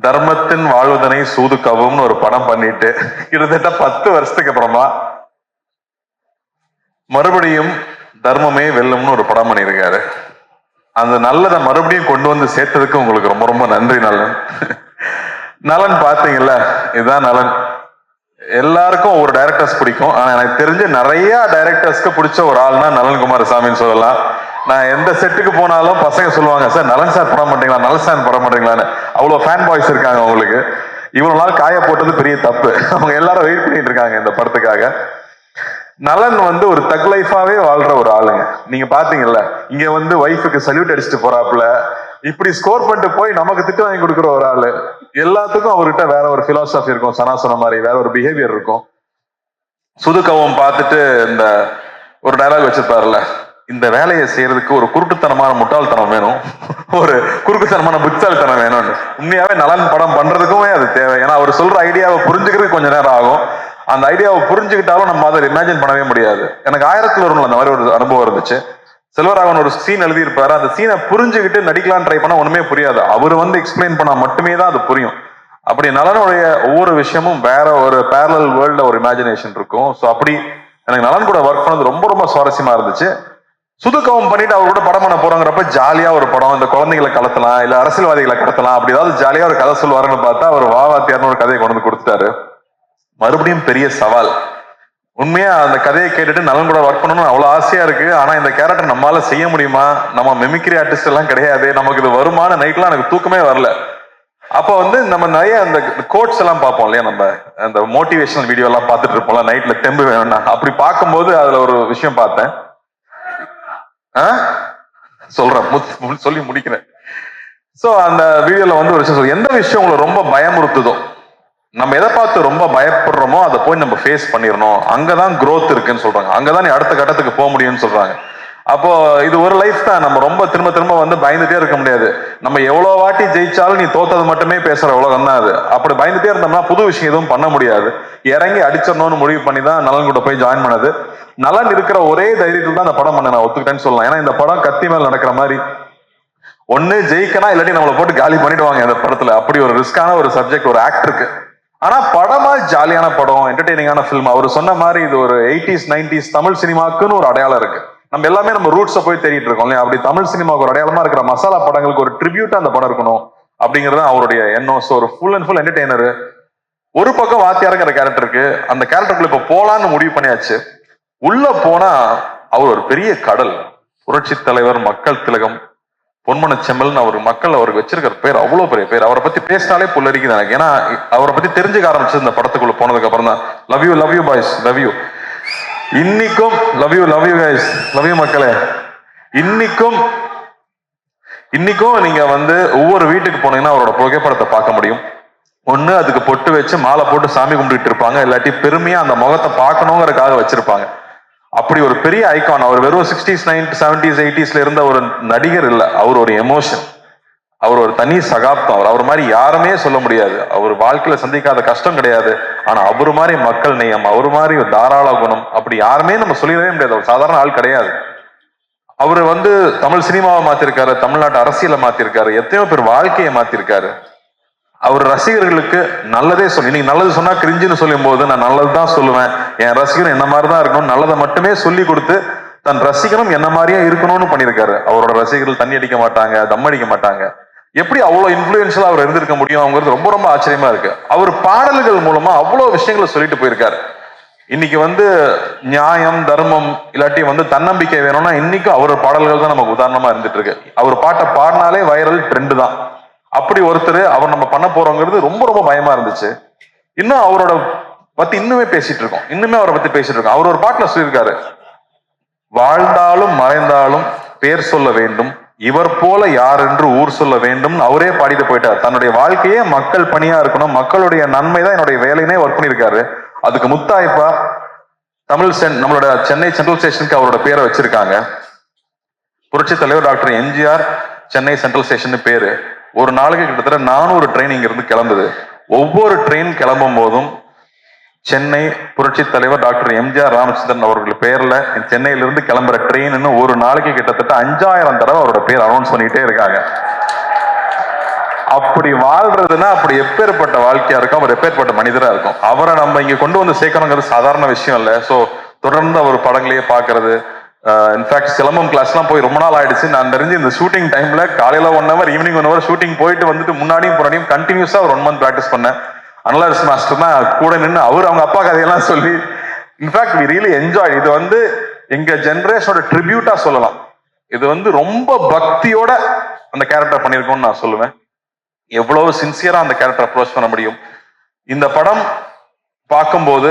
தர்மத்தின் வாழ்வதனை சூது ஒரு படம் பண்ணிட்டு கிட்டத்தட்ட பத்து வருஷத்துக்கு அப்புறமா மறுபடியும் தர்மமே வெல்லும்னு ஒரு படம் பண்ணியிருக்காரு. அந்த நல்லதை மறுபடியும் கொண்டு வந்து சேர்த்ததுக்கு உங்களுக்கு ரொம்ப ரொம்ப நன்றி நலன். நலன் பார்த்தீங்கல்ல இதுதான் நலன். எல்லாருக்கும் ஒவ்வொரு டைரக்டர்ஸ் பிடிக்கும். ஆனா எனக்கு தெரிஞ்சு நிறைய டைரக்டர்ஸ்க்கு பிடிச்ச ஒரு ஆள்னா நலன் குமாரசாமின்னு சொல்லலாம். நான் எந்த செட்டுக்கு போனாலும் பசங்க சொல்லுவாங்க சார் நலன் சார் படம் மாட்டீங்களா நலன் சார் படம் மாட்டீங்களான்னு அவ்வளோ ஃபேன் பாய்ஸ் இருக்காங்க அவங்களுக்கு. இவ்வளோ நாள் காய போட்டது பெரிய தப்பு. அவங்க எல்லாரும் வெயிட் பண்ணிட்டு இருக்காங்க இந்த படத்துக்காக. நலன் வந்து ஒரு தக் லைஃபாவே வாழ்ற ஒரு ஆளுங்க. நீங்க பாத்தீங்கல்ல இங்க வந்து ஒய்ஃபுக்கு சல்யூட் அடிச்சுட்டு போறாப்புல. இப்படி ஸ்கோர் பண்ணிட்டு போய் நமக்கு திட்டு வாங்கி கொடுக்குற ஒரு ஆளு. எல்லாத்துக்கும் அவர்கிட்ட வேற ஒரு பிலாசபி இருக்கும். சனாசன மாதிரி வேற ஒரு பிஹேவியர் இருக்கும். சுதுக்கவும் பார்த்துட்டு இந்த ஒரு டைலாக் வச்சிருப்பாருல இந்த வேலையை செய்யறதுக்கு ஒரு குருட்டுத்தனமான முட்டாள்தனம் வேணும். ஒரு குறுக்குத்தனமான புத்தாள்தனம் வேணும்னு. உண்மையாவே நலன் படம் பண்றதுக்குமே அது தேவை. ஏன்னா அவர் சொல்ற ஐடியாவை புரிஞ்சுக்கிறதுக்கு கொஞ்சம் நேரம் ஆகும். அந்த ஐடியாவை புரிஞ்சுக்கிட்டாலும் நம்ம அதை இமேஜின் பண்ணவே முடியாது. எனக்கு ஆயிரத்துல ஒரு அந்த மாதிரி ஒரு அனுபவம் இருந்துச்சு. செல்வராகவன் ஒரு சீன் எழுதியிருப்பாரு. அந்த சீனை புரிஞ்சுக்கிட்டு நடிக்கலாம் ட்ரை பண்ணா ஒண்ணுமே புரியாது. அவர் வந்து எக்ஸ்பிளைன் பண்ணா மட்டுமே தான் அது புரியும். அப்படி நலனுடைய ஒவ்வொரு விஷயமும் வேற ஒரு பேரலல் வேர்ல்ட்ல ஒரு இமேஜினேஷன் இருக்கும். ஸோ அப்படி எனக்கு நலன் கூட ஒர்க் பண்ணது ரொம்ப ரொம்ப சுவாரஸ்யமா இருந்துச்சு. சுதுக்கவம் பண்ணிட்டு அவர் கூட படம் பண்ண போறோங்கிறப்ப ஜாலியா ஒரு படம் இந்த குழந்தைகளை கடத்தலாம் இல்ல அரசியல்வாதிகளை கடத்தலாம் அப்படி ஏதாவது ஜாலியா ஒரு கதை சொல்லுவாருன்னு பார்த்தா அவர் வாவாத்தியார்னு ஒரு கதையை கொண்டு வந்து கொடுத்துட்டாரு. மறுபடியும் பெரிய சவால். உண்மையா அந்த கதையை கேட்டுட்டு நலன் கூட ஒர்க் பண்ணணும்னு அவ்வளவு ஆசையா இருக்கு ஆனா இந்த கேரக்டர் நம்மளால செய்ய முடியுமா? நம்ம மெமிக்ரி ஆர்டிஸ்ட் எல்லாம் கிடையாது நமக்கு இது வருமான நைட்லாம் எனக்கு தூக்கமே வரல. அப்போ வந்து நம்ம நிறைய அந்த கோட்ஸ் எல்லாம் பார்ப்போம் இல்லையா நம்ம? அந்த மோட்டிவேஷனல் வீடியோ எல்லாம் பார்த்துட்டு இருப்போம்ல நைட்ல தெம்பு வேணும்னா. அப்படி பார்க்கும்போது அதுல ஒரு விஷயம் பார்த்தேன். சொல்றேன். சொல்லி முடிக்கிறேன். சோ அந்த வீடியோல வந்து ஒரு விஷயம் சொல்லு எந்த விஷயம் உங்களை ரொம்ப பயமுறுத்துதோ நம்ம எதை பார்த்து ரொம்ப பயப்படுறோமோ அதை போய் நம்ம ஃபேஸ் பண்ணிடணும் அங்கதான் குரோத் இருக்குன்னு சொல்றாங்க. அங்கதான் நீ அடுத்த கட்டத்துக்கு போக முடியும்னு சொல்றாங்க. அப்போ இது ஒரு லைஃப் தான். நம்ம ரொம்ப திரும்ப திரும்ப வந்து பயந்துட்டே இருக்க முடியாது. நம்ம எவ்வளோ வாட்டி ஜெயிச்சாலும் நீ தோத்தது மட்டுமே பேசுற உலகம் தான் அது. அப்படி பயந்துட்டே இருந்தோம்னா புது விஷயம் எதுவும் பண்ண முடியாது. இறங்கி அடிச்சிடணும்னு முடிவு பண்ணி தான் நலன் கூட போய் ஜாயின் பண்ணது. நலன் இருக்கிற ஒரே தைரியத்தில் தான் இந்த படம் பண்ண நான் ஒத்துக்கிட்டேன்னு சொல்லலாம். ஏன்னா இந்த படம் கத்தி மேல் நடக்கிற மாதிரி. ஒன்னு ஜெயிக்கனா இல்லாட்டி நம்மளை போட்டு காலி பண்ணிடுவாங்க அந்த படத்துல. அப்படி ஒரு ரிஸ்கான ஒரு சப்ஜெக்ட் ஒரு ஆக்டருக்கு ஆனா படமா ஜாலியான படம் என்டர்டெய்னிங்கான ஃபிலிம் அவர் சொன்ன மாதிரி இது ஒரு எயிட்டிஸ் நைன்டிஸ் தமிழ் சினிமாக்குன்னு ஒரு அடையாளம் இருக்கு. நம்ம எல்லாமே நம்ம ரூட்ஸை போய் தேடிட்டு இருக்கோம் இல்லையா? அப்படி தமிழ் சினிமாவுக்கு ஒரு அடையாளமா இருக்கிற மசாலா படங்களுக்கு ஒரு ட்ரிபியூட்டா அந்த படம் இருக்கணும் அப்படிங்கிறது தான் அவருடைய எண்ணம். ஸோ ஒரு ஃபுல் அண்ட் ஃபுல் என்டர்டெய்னர் ஒரு பக்கம் வாத்தியாருங்கிற கேரக்டருக்கு அந்த கேரக்டருக்குள்ள இப்ப போலான்னு முடிவு பண்ணியாச்சு. உள்ள போனா அவர் ஒரு பெரிய கடல். புரட்சி தலைவர் மக்கள் திலகம் பொன்மன செம்மல்னு அவர் மக்கள் அவருக்கு வச்சிருக்கிற பேர் அவ்வளவு பெரிய பேர். அவரை பத்தி பேசினாலே புல்லரிக்குது எனக்கு. ஏன்னா அவரை பத்தி தெரிஞ்சுக்க ஆரம்பிச்சது இந்த படத்துக்குள்ள போனதுக்கு அப்புறம் தான் love you love you boys love you இன்னைக்கும் love you love you guys love you மக்களே. இன்னைக்கும் இன்னைக்கும் நீங்க வந்து ஒவ்வொரு வீட்டுக்கு போனீங்கன்னா அவரோட புகைப்படத்தை பார்க்க முடியும். ஒண்ணு அதுக்கு பொட்டு வச்சு மாலை போட்டு சாமி கும்பிட்டு இருப்பாங்க. இல்லாட்டி பெருமையா அந்த முகத்தை பார்க்கணுங்கிறதுக்காக வச்சிருப்பாங்க. அப்படி ஒரு பெரிய ஐகான் அவர் வெறும் சிக்ஸ்டீஸ் நைன்டி செவன்டிஸ் எயிட்டிஸ்ல இருந்த ஒரு நடிகர் இல்லை. அவர் ஒரு எமோஷன் அவர் ஒரு தனி சகாப்தம். அவர் அவர் மாதிரி யாருமே சொல்ல முடியாது. அவர் வாழ்க்கையில சந்திக்காத கஷ்டம் கிடையாது. ஆனா அவரு மாதிரி மக்கள் நேயம் அவர் மாதிரி ஒரு தாராள குணம் அப்படி யாருமே நம்ம சொல்லிடவே முடியாது. அவர் சாதாரண ஆள் கிடையாது. அவர் வந்து தமிழ் சினிமாவை மாத்திருக்காரு தமிழ்நாட்டு அரசியலை மாத்திருக்காரு எத்தனையோ பேர் வாழ்க்கையை மாத்திருக்காரு. அவர் ரசிகர்களுக்கு நல்லதே சொல்லி நீங்க நல்லது சொன்னா கிரிஞ்சுன்னு சொல்லும் போது நான் நல்லது தான் சொல்லுவேன். என் ரசிகரும் என்ன மாதிரி தான் இருக்கணும் நல்லதை மட்டுமே சொல்லி கொடுத்து தன் ரசிகனும் என்ன மாதிரியா இருக்கணும்னு பண்ணியிருக்காரு. அவரோட ரசிகர்கள் தண்ணி அடிக்க மாட்டாங்க தம் அடிக்க மாட்டாங்க. எப்படி அவ்வளோ இன்ஃபுளுன்ஷியலா அவர் இருந்திருக்க முடியும் அவங்கிறது ரொம்ப ரொம்ப ஆச்சரியமா இருக்கு. அவர் பாடல்கள் மூலமா அவ்வளோ விஷயங்களை சொல்லிட்டு போயிருக்காரு. இன்னைக்கு வந்து நியாயம் தர்மம் இல்லாட்டி வந்து தன்னம்பிக்கை வேணும்னா இன்னைக்கும் அவர் பாடல்கள் தான் நமக்கு உதாரணமா இருந்துட்டு இருக்கு. அவர் பாட்டை பாடினாலே வைரல் ட்ரெண்டு தான். அப்படி ஒருத்தர் அவர் நம்ம பண்ண போறோங்கிறது ரொம்ப ரொம்ப பயமா இருந்துச்சு. இன்னும் அவரோட பத்தி இன்னுமே பேசிட்டு இருக்கோம். இன்னுமே அவரை பத்தி பேசிட்டு இருக்கோம். அவர் ஒரு பாட்டில் சொல்லியிருக்காரு. வாழ்ந்தாலும் மறைந்தாலும் பேர் சொல்ல வேண்டும். இவர் போல யார் என்று ஊர் சொல்ல வேண்டும். அவரே பாடிட்டு போயிட்டார். தன்னுடைய வாழ்க்கையே மக்கள் பணியா இருக்கணும். மக்களுடைய நன்மை தான் என்னுடைய வேலையினே ஒர்க் பண்ணியிருக்காரு அதுக்கு முத்தாய்ப்பா தமிழ் சென் நம்மளோட சென்னை சென்ட்ரல் ஸ்டேஷனுக்கு அவரோட பேரை வச்சிருக்காங்க. புரட்சி தலைவர் doctor MGR Chennai central station பேரு. ஒரு நாளைக்கு கிட்டத்தட்ட நானூறு ட்ரெயின் இங்கிருந்து கிளம்புது. ஒவ்வொரு ட்ரெயின் கிளம்பும் போதும் சென்னை புரட்சி தலைவர் டாக்டர் எம்ஜிஆர் ராமச்சந்திரன் அவர்கள் பேர்ல சென்னையிலிருந்து கிளம்புற ட்ரெயின் ஒரு நாளைக்கு கிட்டத்தட்ட அஞ்சாயிரம் தடவை அவரோட பேர் அனௌன்ஸ் பண்ணிக்கிட்டே இருக்காங்க. அப்படி வாழ்றதுன்னா அப்படி எப்பேற்பட்ட வாழ்க்கையா இருக்கும்? அவர் எப்பேற்பட்ட மனிதரா இருக்கும்? அவரை நம்ம இங்க கொண்டு வந்து சேர்க்கணுங்கிறது சாதாரண விஷயம் இல்லை. ஸோ தொடர்ந்து அவர் படங்களையே பாக்குறது இன்ஃபேக்ட் சிலம்பம் கிளாஸ்லாம் போய் ரொம்ப நாள் ஆயிடுச்சு. நான் தெரிஞ்சு இந்த ஷூட்டிங் டைம்ல காலையில one hour evening one hour shooting போயிட்டு வந்துட்டு முன்னாடியும் முன்னாடியும் கண்டினியூஸா ஒரு ஒன் மந்த் ப்ராக்டிஸ் பண்ணேன். அனலாரிஸ் மாஸ்டர் தான் கூட நின்று அவர் அவங்க அப்பா கதையெல்லாம் சொல்லி இன்ஃபேக்ட் வி ரியலி என்ஜாய் இது வந்து எங்க ஜென்ரேஷனோட ட்ரிபியூட்டா சொல்லலாம். இது வந்து ரொம்ப பக்தியோட அந்த கேரக்டர் பண்ணியிருக்கோம்னு நான் சொல்லுவேன். எவ்வளவு சின்சியரா அந்த கேரக்டர் அப்ரோச் பண்ண முடியும். இந்த படம் பார்க்கும்போது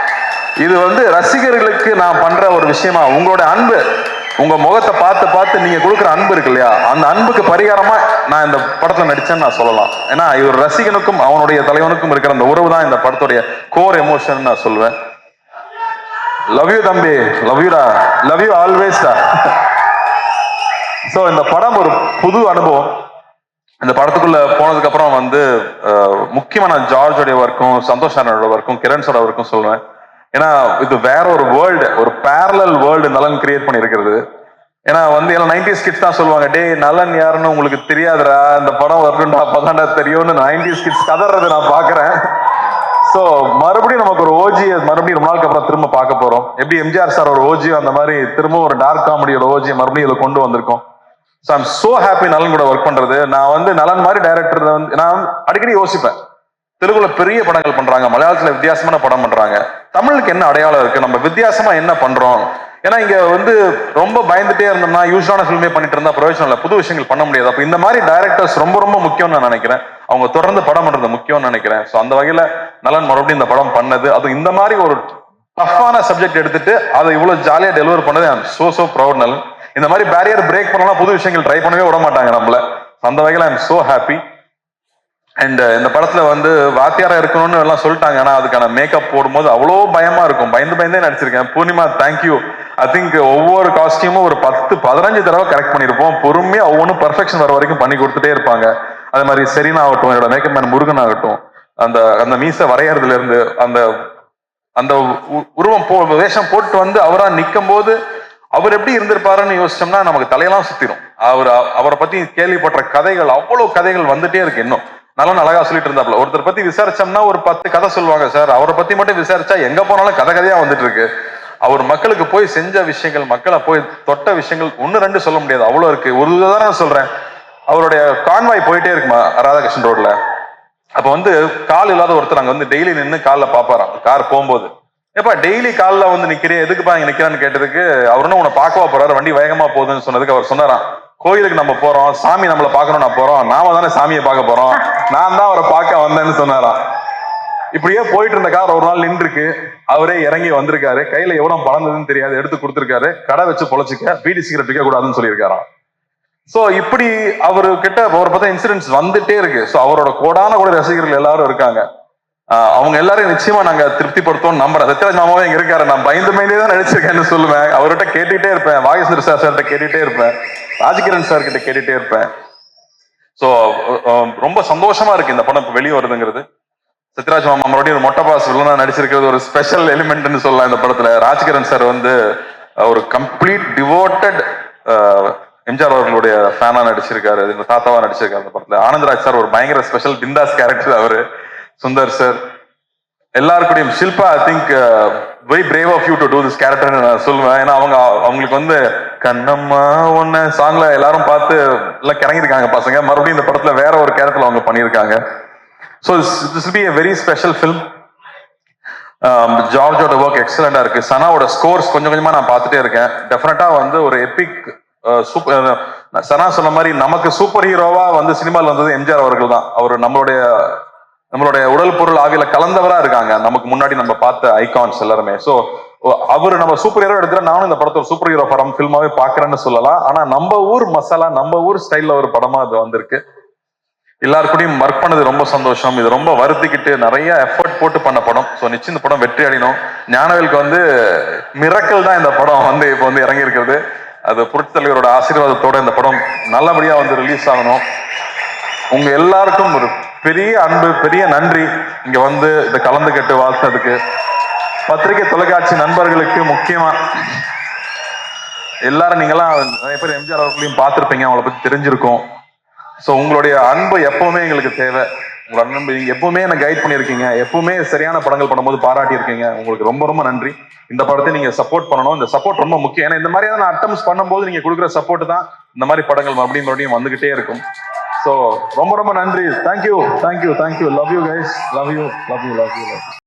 இது வந்து ரசிகர்களுக்கு நான் பண்ற ஒரு விஷயமா? உங்களோட அன்பு. உங்க முகத்தை பார்த்து பார்த்து நீங்க கொடுக்குற அன்பு இருக்கு இல்லையா? அந்த அன்புக்கு பரிகாரமா நான் இந்த படத்துல நடிச்சேன்னு நான் சொல்லலாம். ஏன்னா இவர் ரசிகனுக்கும் அவனுடைய தலைவனுக்கும் இருக்கிற அந்த உறவு தான் இந்த படத்துடைய கோர் எமோஷன் நான் சொல்லுவேன் லவ் யூ தம்பி. லவ் யூடா லவ் யூ ஆல்வேஸ்டா ஸோ இந்த படம் ஒரு புது அனுபவம். இந்த படத்துக்குள்ள போனதுக்கு அப்புறம் வந்து முக்கியமான ஜார்ஜோடைய ஒர்க்கும் சந்தோஷ் அண்ணனோட ஒர்க்கும் கிரண்ஸோட ஒர்க்கும் சொல்லுவேன் ஏன்னா இது வேற ஒரு வேர்ல்டு ஒரு பேரலல் வேர்ல்டு நலன் கிரியேட் பண்ணியிருக்கிறது. ஏன்னா வந்து எல்லாம் நைன்டிஸ் கிட்ஸ் தான் சொல்லுவாங்க டே நலன் யாருன்னு உங்களுக்கு தெரியாதுடா இந்த படம் வரணும்டா அப்பதான்டா தெரியும்னு நைன்டிஸ் கிட்ஸ் கதறது நான் பாக்குறேன். ஸோ மறுபடியும் நமக்கு ஒரு ஓஜி மறுபடியும் ரொம்ப நாளுக்கு அப்புறம் திரும்ப பார்க்க போறோம். எப்படி எம்ஜிஆர் சார் ஒரு ஓஜி அந்த மாதிரி திரும்ப ஒரு டார்க் காமெடியோட ஓஜி மறுபடியும் இதில் கொண்டு வந்திருக்கோம். ஸோ ஐம் சோ ஹாப்பி நலன் கூட ஒர்க் பண்றது. நான் வந்து நலன் மாதிரி டைரக்டர் வந்து நான் அடிக்கடி யோசிப்பேன். தெலுங்குல பெரிய படங்கள் பண்றாங்க மலையாளத்துல வித்தியாசமான படம் பண்றாங்க. தமிழுக்கு என்ன அடையாளம் இருக்கு? நம்ம வித்தியாசமா என்ன பண்றோம்? ஏன்னா இங்க வந்து ரொம்ப பயந்துட்டே இருந்தோம்னா யூஸ்வலான ஃபில்மே பண்ணிட்டு இருந்தா பிரயோஜனம் இல்லை. புது விஷயங்கள் பண்ண முடியாது. அப்போ இந்த மாதிரி டைரக்டர்ஸ் ரொம்ப ரொம்ப முக்கியம்னு நான் நினைக்கிறேன். அவங்க தொடர்ந்து படம் பண்றது முக்கியம்னு நினைக்கிறேன். ஸோ அந்த வகையில நலன் மறுபடியும் இந்த படம் பண்ணது. அது இந்த மாதிரி ஒரு டஃப்பான சப்ஜெக்ட் எடுத்துட்டு அதை இவ்வளவு ஜாலியா டெலிவர் பண்ணது. ஐம் சோ சோ ப்ரௌட் நலன். இந்த மாதிரி பேரியர் பிரேக் பண்ணலாம் புது விஷயங்கள் ட்ரை பண்ணவே விட மாட்டாங்க நம்மள. அந்த வகையில் I'm so happy and uh, இந்த படத்துல வந்து வாத்தியாரா இருக்கணும்னு எல்லாம் சொல்லிட்டாங்க. ஆனா அதுக்கான மேக்கப் போடும்போது அவ்வளோ பயமா இருக்கும். பயந்து பயந்தே நடிச்சிருக்கேன். பூர்ணிமா தேங்க்யூ ஐ திங்க் ஒவ்வொரு காஸ்டியூமும் ஒரு பத்து பதினஞ்சு தடவை கரெக்ட் பண்ணியிருப்போம் பொறுமையா ஒவ்வொன்றும் பர்ஃபெக்ஷன் வர வரைக்கும் பண்ணி கொடுத்துட்டே இருப்பாங்க. அதே மாதிரி செரீனா ஆகட்டும் என்னோட மேக்கப் மேன் முருகன் ஆகட்டும் அந்த அந்த மீசை வரையறதுல இருந்து அந்த அந்த உ- உருவம் போ வேஷம் போட்டு வந்து அவரா நிற்கும் போது அவர் எப்படி இருந்திருப்பாருன்னு யோசிச்சோம்னா நமக்கு தலையெல்லாம் சுத்திரும். அவர் அவரை பத்தி கேள்விப்பட்ட கதைகள் அவ்வளவு கதைகள் வந்துட்டே இருக்கு இன்னும். நல்லா அழகா சொல்லிட்டு இருந்தாப்ல ஒருத்தர் பத்தி விசாரிச்சோம்னா ஒரு பத்து கதை சொல்லுவாங்க சார். அவரை பத்தி மட்டும் விசாரிச்சா எங்க போனாலும் கதை கதையா வந்துட்டு இருக்கு அவர் மக்களுக்கு போய் செஞ்ச விஷயங்கள் மக்களை போய் தொட்ட விஷயங்கள் ஒன்னு ரெண்டு சொல்ல முடியாது. அவ்வளவு இருக்கு. ஒரு உதாரணம் சொல்றேன். அவருடைய கான்வாய் போயிட்டே இருக்குமா ராதாகிருஷ்ணன் ரோட்ல? அப்ப வந்து கால் இல்லாத ஒருத்தர் அங்க வந்து டெய்லி நின்னு காலில் பாப்பாராம். கார் போகும்போது. ஏப்பா டெய்லி காலில் வந்து நிக்கிறேன் எதுக்குப்பா இங்க நிக்கிறான்னு கேட்டதுக்கு அவருன்னு உன்னை பார்க்கவா போறாரு? வண்டி வேகமா போகுதுன்னு சொன்னதுக்கு அவர் சொன்னாராம். கோயிலுக்கு நம்ம போறோம் சாமி நம்மள பார்க்கணும் நான் போறோம் நாம தானே சாமியை பார்க்க போறோம். நான் தான் அவரை பார்க்க வந்தேன்னு சொன்னாராம். இப்படியே போயிட்டு இருந்த கார் ஒரு நாள் நின்றுருக்கு. அவரே இறங்கி வந்திருக்காரு. கையில எவ்வளவு பழந்ததுன்னு தெரியாது எடுத்து கொடுத்துருக்காரு. கடை வச்சு பொழைச்சிக்க பீடி சீக்கிரம் விற்க கூடாதுன்னு சொல்லியிருக்காராம். சோ இப்படி அவரு கிட்ட அவரை பார்த்தா இன்சிடென்ட்ஸ் வந்துட்டே இருக்கு. சோ அவரோட கோடான கூட ரசிகர்கள் எல்லாரும் இருக்காங்க. அவங்க எல்லாரையும் நிச்சயமா நாங்க திருப்திப்படுத்தோம் நம்புறேன். சத்யராஜ் மாமாவே இங்க இருக்காரு. நான் பயந்து பயந்தே தான் நடிச்சிருக்கேன்னு சொல்லுவேன். அவர்கிட்ட கேட்டுட்டே இருப்பேன். வாகேஸ்வர் சார் சார்கிட்ட கேட்டுட்டே இருப்பேன். ராஜகிரண் சார் கிட்ட கேட்டுட்டே இருப்பேன். சோ ரொம்ப சந்தோஷமா இருக்கு இந்த படம் இப்போ வெளியே வருதுங்கிறது. சத்யராஜ் மாமா மறுபடியும் ஒரு மொட்டை பாஸ் வில்லனா நடிச்சிருக்கிறது ஒரு ஸ்பெஷல் எலிமெண்ட்னு சொல்லலாம் இந்த படத்துல. ராஜகிரண் சார் வந்து ஒரு கம்ப்ளீட் டிவோட்டட் எம்ஜிஆர் அவர்களுடைய ஃபேனா நடிச்சிருக்காரு. எங்க தாத்தாவா நடிச்சிருக்காரு அந்த படத்துல. ஆனந்தராஜ் சார் ஒரு பயங்கர ஸ்பெஷல் பிந்தாஸ் கேரக்டர் அவரு. Sundar sir எல்லாருக்கூடையும் Shilpa I think very brave of you to do this character நான் சொல்லுவேன். ஏன்னா அவங்க அவங்களுக்கு வந்து கண்ணம்மா ஒன்னு சாங்ல எல்லாரும் பார்த்து எல்லாம் கிறங்கிருக்காங்க பசங்க. மறுபடியும் இந்த படத்துல வேற ஒரு கேரக்டர்ல அவங்க பண்ணியிருக்காங்க. So this be a very special film ஜார்ஜோட work எக்ஸலண்டா இருக்கு. சனாவோட ஸ்கோர்ஸ் கொஞ்சம் கொஞ்சமா நான் பார்த்துட்டே இருக்கேன். டெஃபினட்டா வந்து ஒரு epic super uh, uh, Sana சொன்ன மாதிரி நமக்கு சூப்பர் ஹீரோவா வந்து சினிமாவில் வந்தது எம்ஜிஆர் அவர்கள் தான். அவர் நம்மளுடைய நம்மளுடைய உடல் பொருள் ஆவியில கலந்தவரா இருக்காங்க. நமக்கு முன்னாடி நம்ம பார்த்த ஐகான்ஸ் எல்லாருமே. ஸோ அவர் நம்ம சூப்பர் ஹீரோ எடுத்துட்டு நானும் இந்த படத்தை ஒரு சூப்பர் ஹீரோ படம் ஃபில்மாவே பாக்குறேன்னு சொல்லலாம். ஆனா நம்ம ஊர் மசாலா நம்ம ஊர் ஸ்டைல்ல ஒரு படமா அது வந்திருக்கு. எல்லாருக்கூடையும் ஒர்க் பண்ணது ரொம்ப சந்தோஷம். இது ரொம்ப வருத்திக்கிட்டு நிறைய எஃபர்ட் போட்டு பண்ண படம். ஸோ நிச்சயம் இந்த படம் வெற்றி அடையணும். ஞானவேலுக்கு வந்து மிரக்கல் தான் இந்த படம் வந்து இப்போ வந்து இறங்கி இருக்கிறது அது புரட்சித் தலைவரோட ஆசீர்வாதத்தோட இந்த படம் நல்லபடியா வந்து ரிலீஸ் ஆகணும். உங்க எல்லாருக்கும் ஒரு பெரிய அன்பு பெரிய நன்றி இங்க வந்து இதை கலந்துக்கிட்டு வாழ்த்ததுக்கு. பத்திரிகை தொலைக்காட்சி நண்பர்களுக்கு முக்கியமா எல்லாரும் நீங்களாம் நிறைய பேர் எம்ஜிஆர் அவர்களையும் பார்த்துருப்பீங்க அவங்கள பத்தி தெரிஞ்சிருக்கும். ஸோ உங்களுடைய அன்பு எப்பவுமே எங்களுக்கு தேவை. உங்களோட அன்பு நீங்க எப்பவுமே என்ன கைட் பண்ணியிருக்கீங்க. எப்பவுமே சரியான படங்கள் பண்ணும்போது பாராட்டி இருக்கீங்க உங்களுக்கு ரொம்ப ரொம்ப நன்றி. இந்த படத்தை நீங்க சப்போர்ட் பண்ணணும். இந்த சப்போர்ட் ரொம்ப முக்கியம். ஏன்னா இந்த மாதிரியான அட்டம்ஸ் பண்ணும்போது நீங்க கொடுக்குற சப்போர்ட் தான் இந்த மாதிரி படங்கள் மறுபடியும் மறுபடியும் வந்துகிட்டே இருக்கும். ஸோ ரொம்ப ரொம்ப நன்றி. Thank you thank you thank you love you guys love you love you love you love you